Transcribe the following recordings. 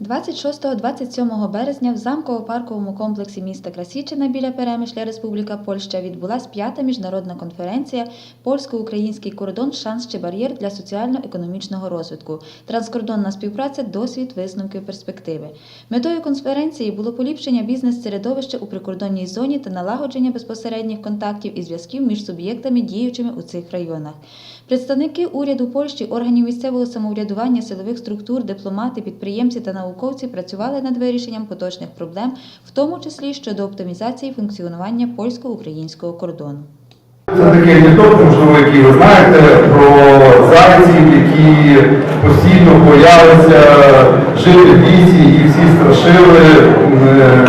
26-27 березня в замково-парковому комплексі міста Красічина біля Перемишля Республіка Польща відбулась п'ята міжнародна конференція Польсько-український кордон шанс чи бар'єр для соціально-економічного розвитку. Транскордонна співпраця, досвід, висновки, перспективи. Метою конференції було поліпшення бізнес-середовища у прикордонній зоні та налагодження безпосередніх контактів і зв'язків між суб'єктами, діючими у цих районах. Представники уряду Польщі, органів місцевого самоврядування, силових структур, дипломати, підприємці та науковці працювали над вирішенням поточних проблем, в тому числі щодо оптимізації функціонування польсько-українського кордону. Це такий анекдот, можливо, який ви знаєте, про зайців, які постійно боялися жити в лісі, і всі страшили. Е,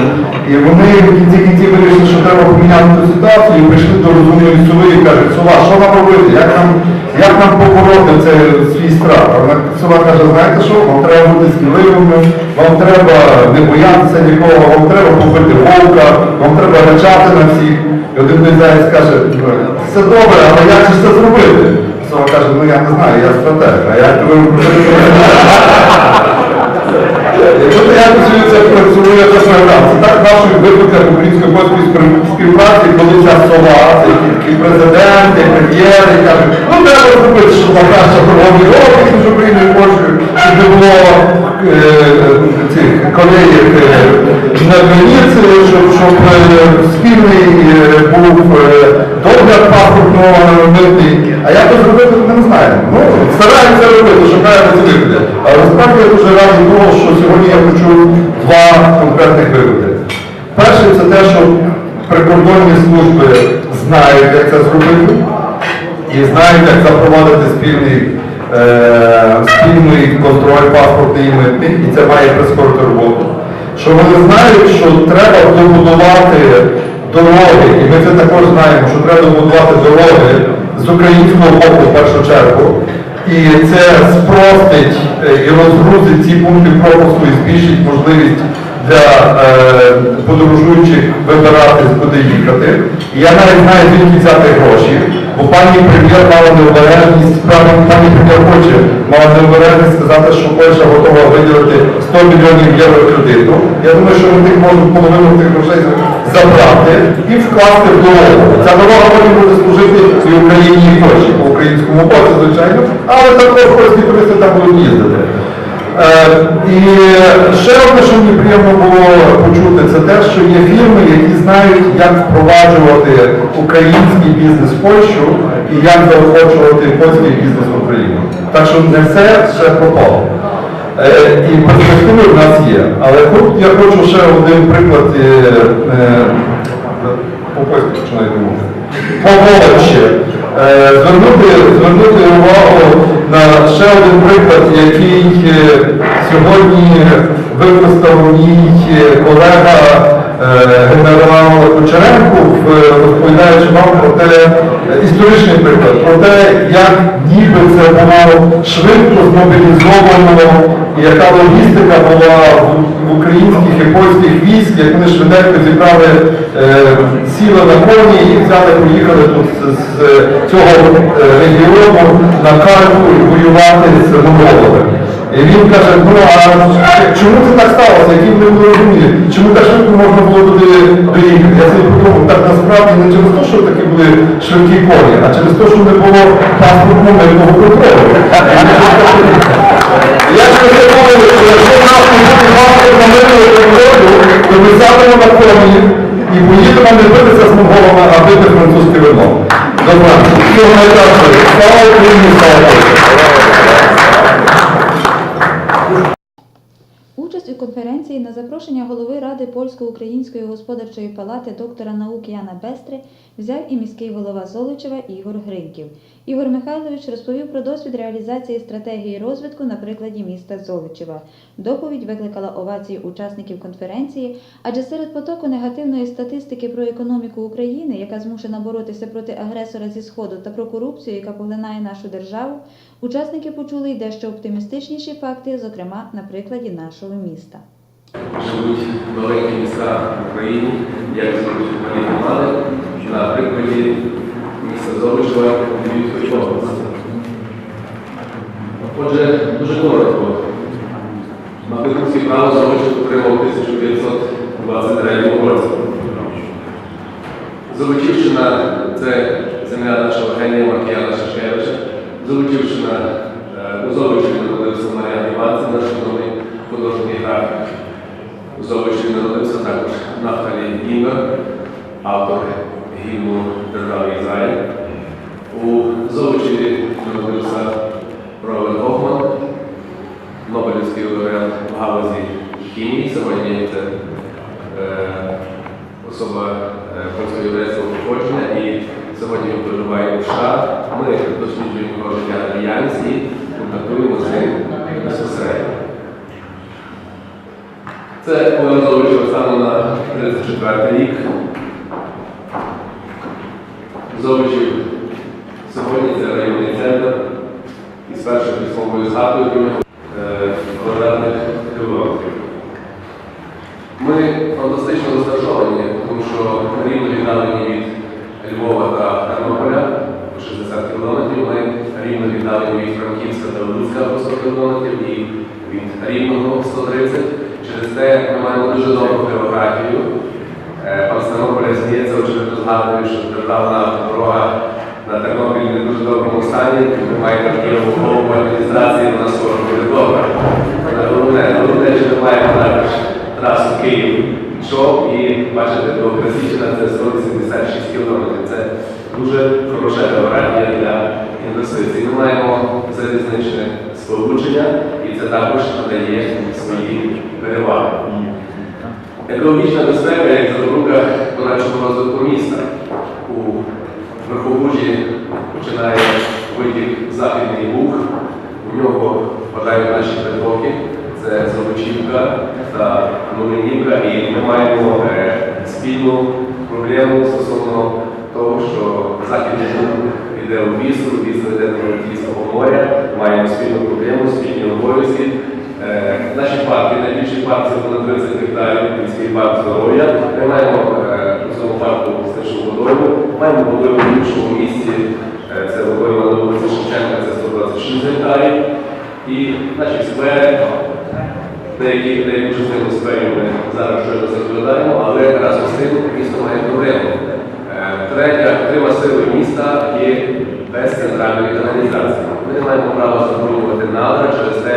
І вони в кінці кінців вирішили, що треба поміняти ту ситуацію, і прийшли до розумної сови і кажуть, сова, що нам робити? Як нам, як нам побороти цей свій страх? А сова каже, знаєте що, вам треба бути сміливими, вам треба не боятися нікого, вам треба побити вовка, вам треба речати на всіх. І один той заяць каже, все добре, але як же це зробити? Сова каже, ну я не знаю, я стратег, а як ви Якщо ти якось це працює чесно грам, це так в наших викликах української польської співпраці, коли ця сова, це і президент, і прем'єр, і кажуть, ну треба зробити, щоб покраща торговий обіг між Україною і Польщею, щоб не було цих колеїв е, на границі, щоб, щоб е, спільний е, був е, догляд паспортного митний. А як це зробити, ми не знаємо. Ну, стараємося робити, шукаємо ці виходи. Але насправді я дуже радий того, що сьогодні я почув два конкретних виводи. Перший це те, що прикордонні служби знають, як це зробити, і знають, як запровадити спільний, е, спільний контроль паспортний і митний, і це має прискорити роботу. Що вони знають, що треба добудувати дороги, і ми це також знаємо, що треба добудувати дороги з українського боку в першу чергу. І це спростить е, і розгрузить ці пункти пропуску і збільшить можливість для е, подорожуючих вибирати, куди їхати. І я навіть знаю, звідки взяти гроші, бо пані прем'єр мала необережність, справді пані прем'єр хоче, мала необережність сказати, що Польща готова виділити 100 мільйонів євро кредиту. Я думаю, що тих можемо половину тих грошей забрати і вкласти в дорогу. Ця дорога потім буде служити і Україні, і Польщі, по українському боці, звичайно, але також польські туристи там будуть їздити. Е, І ще одне, що мені приємно було почути, це те, що є фірми, які знають, як впроваджувати український бізнес в Польщу і як заохочувати польський бізнес в Україну. Так що не все ще пропало. Е, І перспективи в нас є. Але я хочу ще один приклад е, по польськи починаю думати. По Волочі. Е, Звернути, звернути увагу на ще один приклад, який е, сьогодні випустив мій е, колега генерал Кучеренко, розповідаючи вам про те, історичний приклад, про те, як ніби це було швидко змобілізовано, яка логістика була українських і польських військ, як вони швиденько зібрали, е, сіли на коні і взяли, поїхали тут з, цього е, регіону на карту і воювати з монголами. І він каже, ну а чому це так сталося? Які вони були розумні? Чому так швидко можна було туди доїхати? Я собі подумав, так насправді не через те, що такі були швидкі коні, а через те, що не було паспортного митного контролю. Я думаю, що якщо нас не буде паспортного митного контролю, то ми сядемо на коні і поїдемо не битися з монголами, а бити французьке вино. Добре, всього найкращого. Слава Україні, слава Богу! Участь у конференції на запрошення голови Ради польсько-української господарчої палати доктора наук Яна Бестри взяв і міський голова Золочева Ігор Гриньків. Ігор Михайлович розповів про досвід реалізації стратегії розвитку на прикладі міста Золочева. Доповідь викликала овації учасників конференції, адже серед потоку негативної статистики про економіку України, яка змушена боротися проти агресора зі сходу, та про корупцію, яка поглинає нашу державу, учасники почули й дещо оптимістичніші факти, зокрема на прикладі нашого міста. живуть великі міста в як живуть громади, на прикладі міста Золочева Львівської області. Отже, дуже коротко. На Магнитівський право заочно отримав у 1923 році. Золочівщина це земля нашого генія Маркіяна Шашкевича. Золочівщина Нобелівський лауреат в галузі хімії. Сьогодні це е, особа е, польського єврейського походження і сьогодні він проживає у США. Ми досліджуємо його життя діяльність і контактуємо з ним безпосередньо. Це залишили станом на 34 рік. Зовичів сьогодні це районний центр із першою письмовою згадкою е, квадратних кілометрів. Ми фантастично розташовані, тому що рівно віддалені від Львова та Тернополя по 60 кілометрів. Ми рівно віддалені від Франківська та Луцька по 100 кілометрів і від Рівного 130. Через те ми маємо дуже добру географію. Е, Пан Становполя здається, що державна дорога на Тернопіль не дуже доброму стані. Такі голову адміністрації, вона скоро буде добра. Але Головне, що ми маємо також трасу Київ Чоп і бачите, до Красічна це 186 кілометрів. Це дуже хороша географія для інвестицій. Ми маємо залізничне сполучення і це також надає свої переваги. Екологічна безпека як запорука подальшого розвитку міста. У Верховужі починає витік Західний Буг, у нього впадають наші притоки, це Золочівка та Новинівка, і ми маємо е, спільну проблему стосовно того, що Західний Буг йде у Вісу, Вісу йде до Балтійського моря, маємо спільну проблему, спільні обов'язки. Е, Наші парки, найбільший парк це понад 30 гектарів, міський парк здоров'я. Ми маємо е, у цьому парку стичну водойму, маємо в іншому місці, е, це на вулиці Шевченка, це 126 гектарів. І наші сквери, деякі, деяку частину скверів ми зараз щойно закладаємо, але разом з тим місто має проблему. Е, Третя, трима сили міста є без центральної каналізації. Ми не маємо права заборонювати надра, через те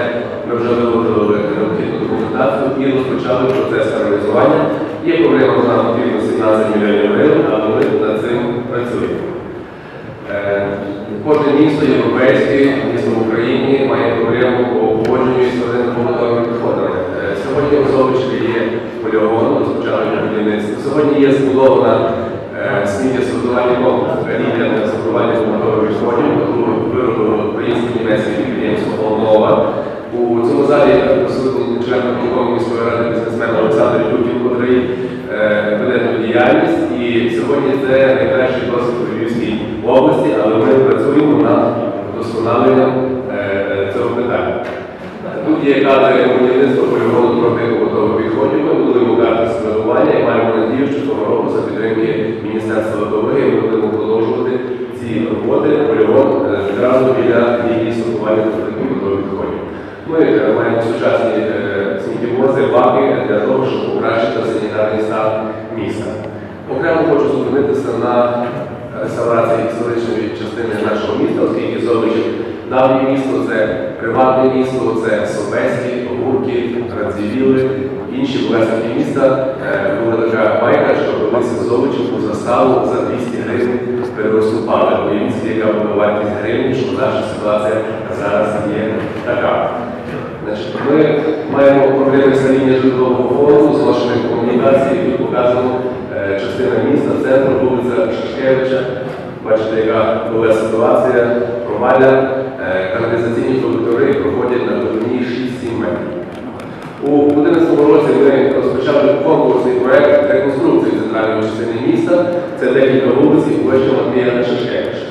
ми вже виготовили необхідну документацію і розпочали процес каналізування. Є проблема, вона потрібно 17 мільйонів гривень, але ми над цим працюємо. Е, Кожне місто європейське, місто в Україні має проблему по поводженню тваринними побутовими відходами. Е, Сьогодні у Золочеві є полігон, розпочали його будівництво. Сьогодні є збудована е, сміттєсортувальний комплекс рівня для сортування побутових відходів, яку виробило українське німецьке підприємство «Волнова». У цьому залі присутній член міської ради бізнесмен Олександр веде тут діяльність. І сьогодні це найкращий досвід у Львівській області, але ми працюємо над вдосконаленням е, цього питання. Тут є кадри будівництва полігону трохи побутових відходів. Ми будуємо карти складування і маємо надію, що цього року за підтримки Міністерства екології ми будемо продовжувати ці роботи. Полігон е, відразу біля лінії сортування трохи побутових відходів. Ми е, маємо сучасні е, сміттєвози, баки для того, щоб покращити санітарний стан міста. Окремо хочу зупинитися на реставрації історичної частини нашого міста, оскільки Золочів давнє місто це приватне місто, це Собеські, Огурки, Радзівіли, інші власники міста. Е, Була така байка, що колись Золочівку заставу за 200 гривень перероступали. Уявіть, собі, яка була вартість гривні, що наша ситуація зараз є така. Значить, ми маємо проблеми з лінії житлового фонду, зношених комунікацій, тут показано е, частина міста, центр, вулиця Шашкевича. Бачите, яка була ситуація, проваля, е, каналізаційні колектори проходять на глибині 6-7 метрів. У 2011 році ми розпочали конкурсний проект реконструкції центральної частини міста. Це декілька вулиць і площа Матвія Шашкевича.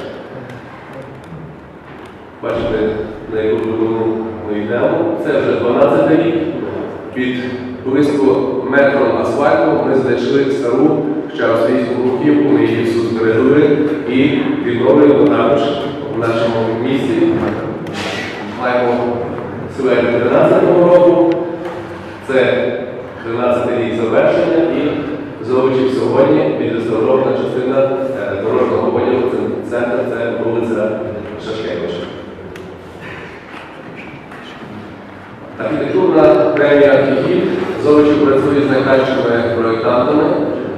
Бачите, на яку глибину ми йдемо. Це вже 12 рік. Під близько метром асфальту ми знайшли стару ще австрійську бруківку, ми її зберегли і відновлюємо також в нашому місті. Маємо силует 13 року. Це 13 рік завершення і Зовичів сьогодні відреставрована частина е, дорожнього. Це центр, це вулиця Шашкевича. Архітектурна премія «Архітів» Зовичі працює з найкращими проєктантами,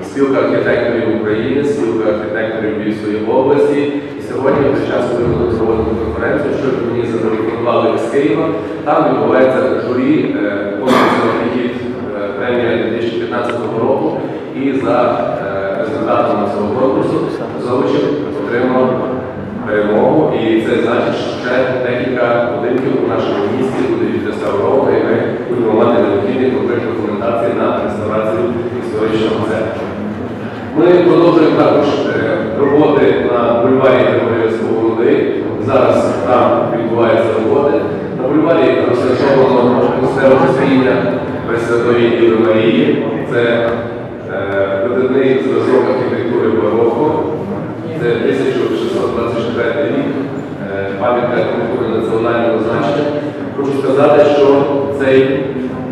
спілка архітекторів України, спілка архітекторів Львівської області. І сьогодні в час, ми конференцію, що мені запропонували з Києва, там відбувається журі е, конкурсу «Архітів» е, премія 2015 року. І за е, результатами цього конкурсу Зовичів отримав перемогу. І це значить, що ще декілька будинків у нашому місті буде відреставровано, і ми будемо мати необхідні конкретні документації на реставрацію історичного центру. Ми продовжуємо також е, роботи на бульварі Григорія Свободи. Зараз там відбуваються роботи. На бульварі розташовано построєння Пресвятої Діви Марії. Це е, видатний зразок архітектури бароко. Це 1624 рік, е, пам'ятка архітектури національного значення. Хочу сказати, що цей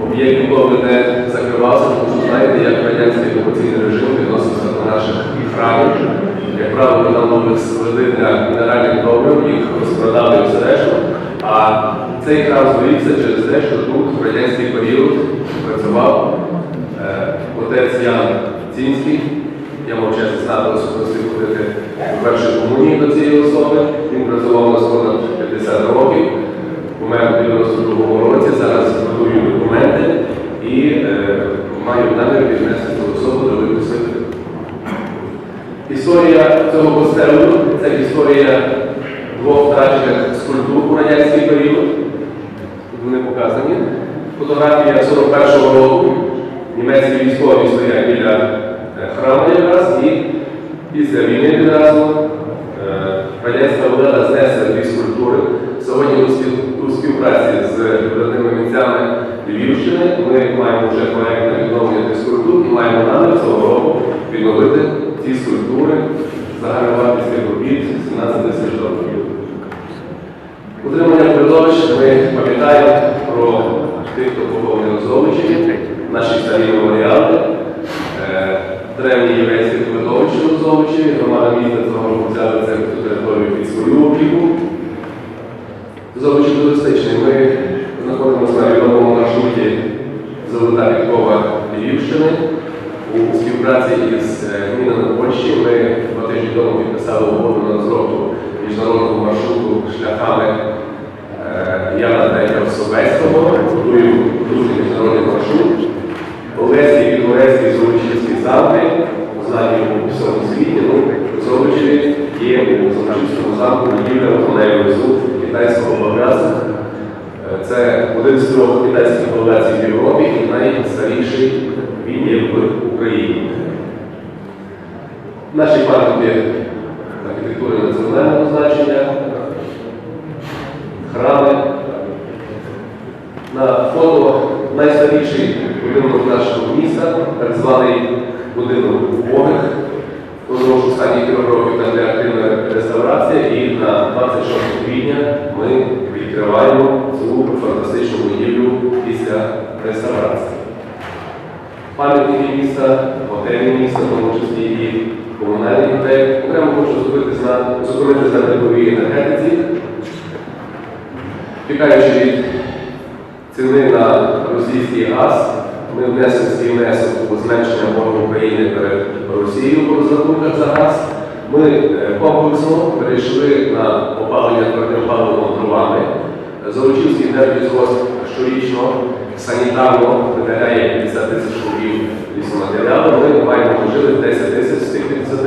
об'єкт ніколи не закривався, тому що знаєте, як радянський окупаційний режим відносився до наших храмів. Як правило, нам були склади для мінеральних добрив, їх розпродали все решту. Цей храм зберігся через те, що тут в радянський період працював е, отець Ян Цінський. Я мав честь знати особисто ходити у комунії до цієї особи. Він працював у нас понад 50 років. Помер у 92-му році, зараз готую документи і е, маю намір віднести цю особу до випуску. Історія цього костелу це історія двох втрачених скульптур у радянський період. Вони показані. Фотографія 41-го року. Німецькі військові стоять біля е, храму якраз і після війни відразу е, радянська влада знесла дві скульптури. Сьогодні у співпраці з видатними митцями Львівщини ми маємо вже проєкт на відновлення тих і маємо намір цього року відновити ці скульптури загальна вартість робіт 17 тисяч доларів. Утримання ми пам'ятаємо про тих, хто похований у Золочеві, наші старі меморіали, е, древні єврейські кладовища у Золочеві, громада міста цього взяли цю територію під свою опіку. Золочів туристичний. Ми знаходимося на відомому маршруті Золота Підкова Львівщини. У співпраці із е, Мінами Польщі ми два тижні тому підписали угоду на розробку міжнародного маршруту шляхами Яна Третя Собецького. Готуємо дуже міжнародний маршрут. Олеський, Підгорецький, Золочівський замки, знані у всьому світі, ну, в є у Золочівському замку будівля тунелю везу китайського багатства. Е, Це один з трьох китайських палаців в Європі і найстаріший він є в Україні. Наші пам'ятки архітектури національного значення, храми. На фото найстаріший будинок нашого міста, так званий будинок убогих. Продовж останніх трьох років там де активна реставрація, і на 26 квітня ми відкриваємо цю фантастичну будівлю після реставрації. Пам'ятники міста, готелі міста, в тому числі і комунальні готелі. Окремо хочу зупинитися на, тепловій енергетиці. Тікаючи від ціни російський газ, ми внесемо свій внесок у зменшення боргу України перед Росією по розрахунках за газ. Ми е, комплексно перейшли на опалення твердим паливом дровами. Золочівський енергозвоз щорічно санітарно видаляє 50 тисяч рублів лісоматеріалу. Ми маємо можливість 10 тисяч з тих 50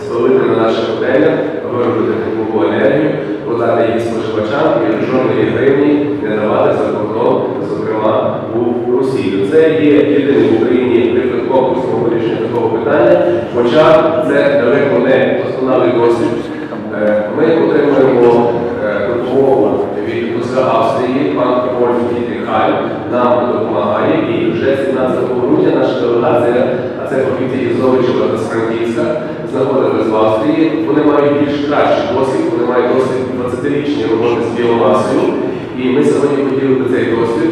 спалити на наших готелях, виробити теплову енергію, продати її споживачам і жодної гривні не давати за кордон, зокрема у Росію. Це є єдиний в Україні приклад комплексного вирішення такого питання, хоча це далеко не досконалий досвід. Е, Ми отримуємо е, допомогу від посла Австрії, пан Вольф Дітріхай нам допомагає. І вже 17 грудня наша делегація, а це фахівці Зовичева та Франківська, знаходились в Австрії. Вони мають більш кращий досвід, вони мають досвід 20-річні роботи з біомасою. І ми сьогодні хотіли цей досвід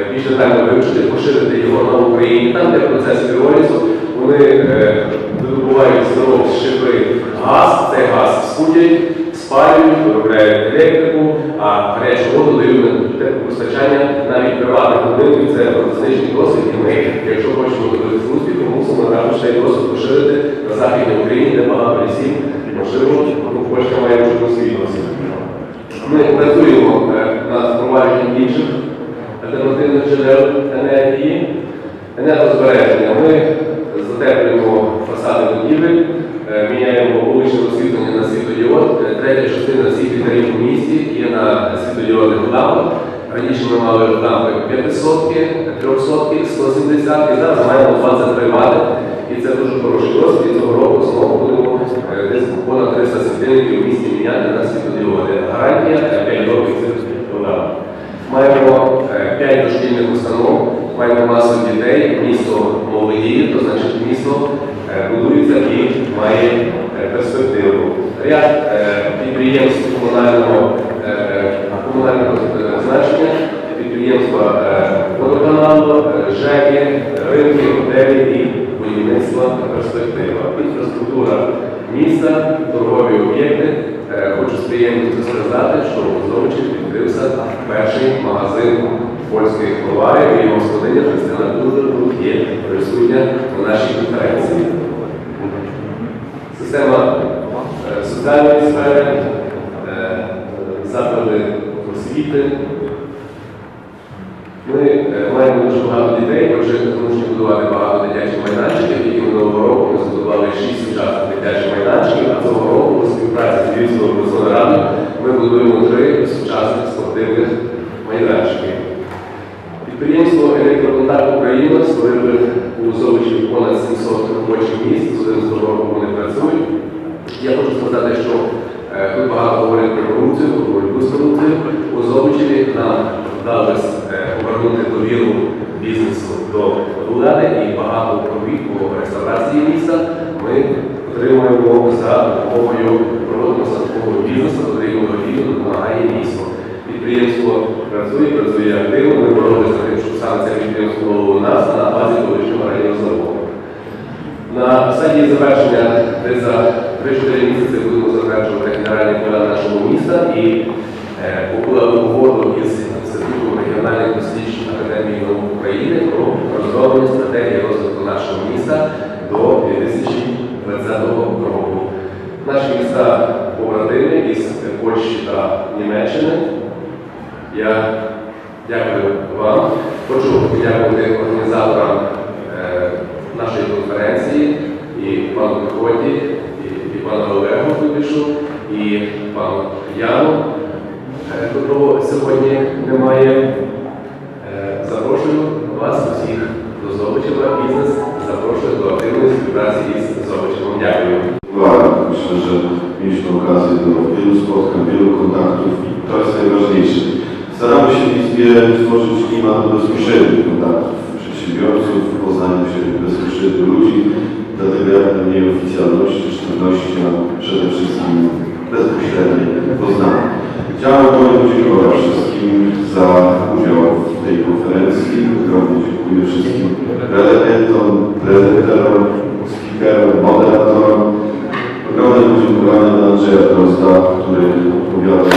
е, більш детально вивчити, поширити його на Україні. Там, де процес піролізу, вони е, видобувають здоров з шифри газ, цей газ скудять, спалюють, виробляють електрику, а гарячу воду дають теплопостачання навіть приватних будинків. Це фантастичний досвід. І ми, якщо хочемо добитися успіху, мусимо також цей досвід поширити на Західній Україні, де багато лісів. Можливо, Польща має свій досвід. Ми працюємо е, над впровадженням інших альтернативних джерел енергії, енергозбереження. Ми затеплюємо фасади будівель, е, міняємо вуличне освітлення на світлодіод. Е, Третя частина всіх літерів у місті є на світлодіодних лампах. Раніше ми мали лампи 500, 300, 170 і зараз маємо 23 вади. І це дуже хороший досвід. Цього року знову будемо е, десь понад 300 світильників в місті міняти на світлодіоди. Гарантія е, 5 років цих програм. Маємо 5 дошкільних установ, маємо масу дітей, місто молодіє, то значить місто е, будується і має е, перспективу. Ряд е, підприємств комунального, е, комунального е, значення, підприємства е, водоканалу, е, ЖЕКи, ринки, готелі і будівництва перспектива. Інфраструктура міста, торгові об'єкти. Е, Хочу з приємністю сказати, що у Зовичі відкрився перший магазин польських товарів і господиня Христина тут є присутня на нашій конференції. Система е, соціальної сфери, е, заклади освіти. Ми е, маємо дуже багато дітей, отже, змушені будувати багато дитячих майданчиків, і минулого року ми збудували 6 сучасних дитячих майданчиків, а цього року у співпраці з Львівською обласною радою ми будуємо три сучасних спортивних майданчики. Підприємство Електроконтакт Україна створили у Зовичі понад 700 робочих місць, з 11 року вони працюють. Я хочу сказати, що е, тут багато говорять про корупцію, про боротьбу з корупцією. У Зовичеві нам вдалося е, повернути довіру бізнесу до влади і багато робіт по реставрації міста ми отримуємо за допомогою допомогою бізнесу, отримуємо допомагає місту. Підприємство працює, працює активно, ми боролися з тим, щоб саме це нас на базі колишнього району заводу. На стадії завершення десь за 3-4 місяці будемо затверджувати генеральний план нашого міста і zaproszę do wielu z gimnazji z Zobośniakiem. Myślę, że mieliśmy okazję do wielu spotkań, wielu kontaktów i to jest najważniejsze. Staramy się w Izbie tworzyć klimat bezpośrednich kontaktów przedsiębiorców, poznania się bezpośrednio ludzi, dlatego ja tę nieoficjalność, sztywność, a przede wszystkim bezpośrednie poznanie. Chciałem podziękować wszystkim za udział w tej konferencji. Ogromnie dziękuję wszystkim prelegentom, prezenterom, speakerom, moderatorom. Ogromne podziękowanie dla Andrzeja Drozda, który odpowiada